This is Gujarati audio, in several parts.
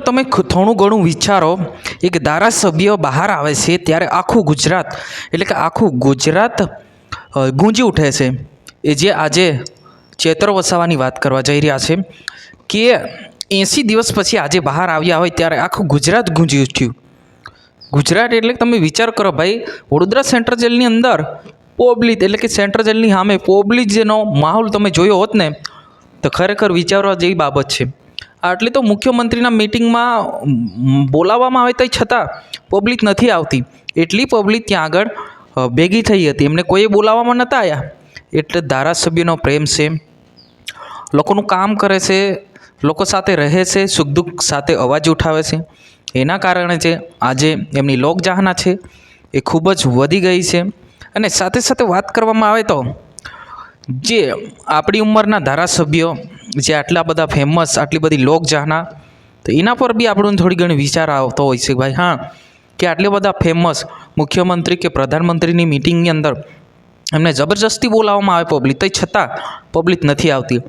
તમે થોડું ઘણું વિચારો એક ધારાસભ્ય બહાર આવે છે ત્યારે આખું ગુજરાત, એટલે કે આખું ગુજરાત ગુંજી ઉઠે છે. એ જે આજે ચેતર વસાવાની વાત કરવા જઈ રહ્યા છે કે એંસી દિવસ પછી આજે બહાર આવ્યા હોય ત્યારે આખું ગુજરાત ગુંજી ઉઠ્યું. ગુજરાત એટલે તમે વિચાર કરો ભાઈ, વડોદરા સેન્ટ્રલ જેલની અંદર પોબલી એટલે કે સેન્ટ્રલ જેલની સામે પોબલી જેનો માહોલ તમે જોયો હોત ને, તો ખરેખર વિચારવા જેવી બાબત છે. આટલી તો મુખ્યમંત્રીના મિટિંગમાં બોલાવવામાં આવે તે છતાં પબ્લિક નથી આવતી. એટલી પબ્લિક ત્યાં આગળ ભેગી થઈ હતી. એમને કોઈએ બોલાવવામાં નહોતા આવ્યા એટલે ધારાસભ્યનો પ્રેમ છે. લોકોનું કામ કરે છે. લોકો સાથે રહે છે. સુખ દુઃખ સાથે અવાજ ઉઠાવે છે. એના કારણે જે આજે એમની લોકચાહના છે એ ખૂબ જ વધી ગઈ છે. અને સાથે સાથે વાત કરવામાં આવે તો, જે આપણી ઉંમરના ધારાસભ્યો જે આટલા બધા ફેમસ આટલી બધી લોકચાહના તો એના પર બી આપણને થોડી ઘણી વિચાર આવતો હોય છે ભાઈ, હા, કે આટલા બધા ફેમસ મુખ્યમંત્રી કે પ્રધાનમંત્રીની મિટિંગની અંદર એમને જબરજસ્તી બોલાવવામાં આવે પબ્લિક તો છતાં પબ્લિક નથી આવતી.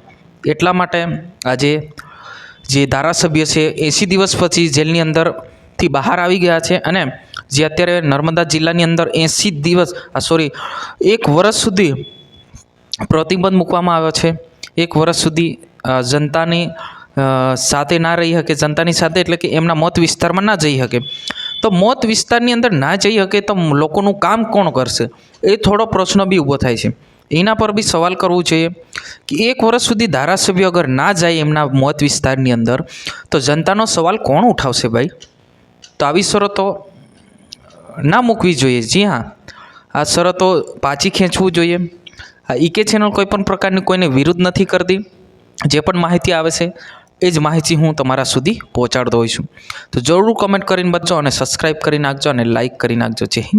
એટલા માટે આજે જે ધારાસભ્ય છે એંસી દિવસ પછી જેલની અંદરથી બહાર આવી ગયા છે અને જે અત્યારે નર્મદા જિલ્લાની અંદર એંસી દિવસ, આ સોરી એક વર્ષ સુધી પ્રતિબંધ મૂકવામાં આવ્યો છે. એક વર્ષ સુધી જનતાની સાથે ના રહી શકે, જનતાની સાથે એટલે કે એમના મત વિસ્તારમાં ના જઈ શકે. તો મત વિસ્તારની અંદર ના જઈ શકે તો લોકોનું કામ કોણ કરશે? એ થોડો પ્રશ્ન બી ઊભો થાય છે. એના પર બી સવાલ કરવું જોઈએ કે એક વર્ષ સુધી ધારાસભ્ય અગર ના જાય એમના મત વિસ્તારની અંદર, તો જનતાનો સવાલ કોણ ઉઠાવશે ભાઈ? તો આવી શરતો ના મૂકવી જોઈએ. જી હા, આ શરતો પાછી ખેંચવું જોઈએ. આ ઈકે ચેનલ કોઈ પણ પ્રકારની કોઈને વિરુદ્ધ નથી કરતી. જે પણ માહિતી આવે છે, એ જ માહિતી હું તમારા સુધી પહોંચાડતો હોઉં છું તો જરૂર કમેન્ટ કરીને બચજો અને સબસ્ક્રાઈબ કરી નાખજો અને લાઈક કરી નાખજો. જય હિન્દ.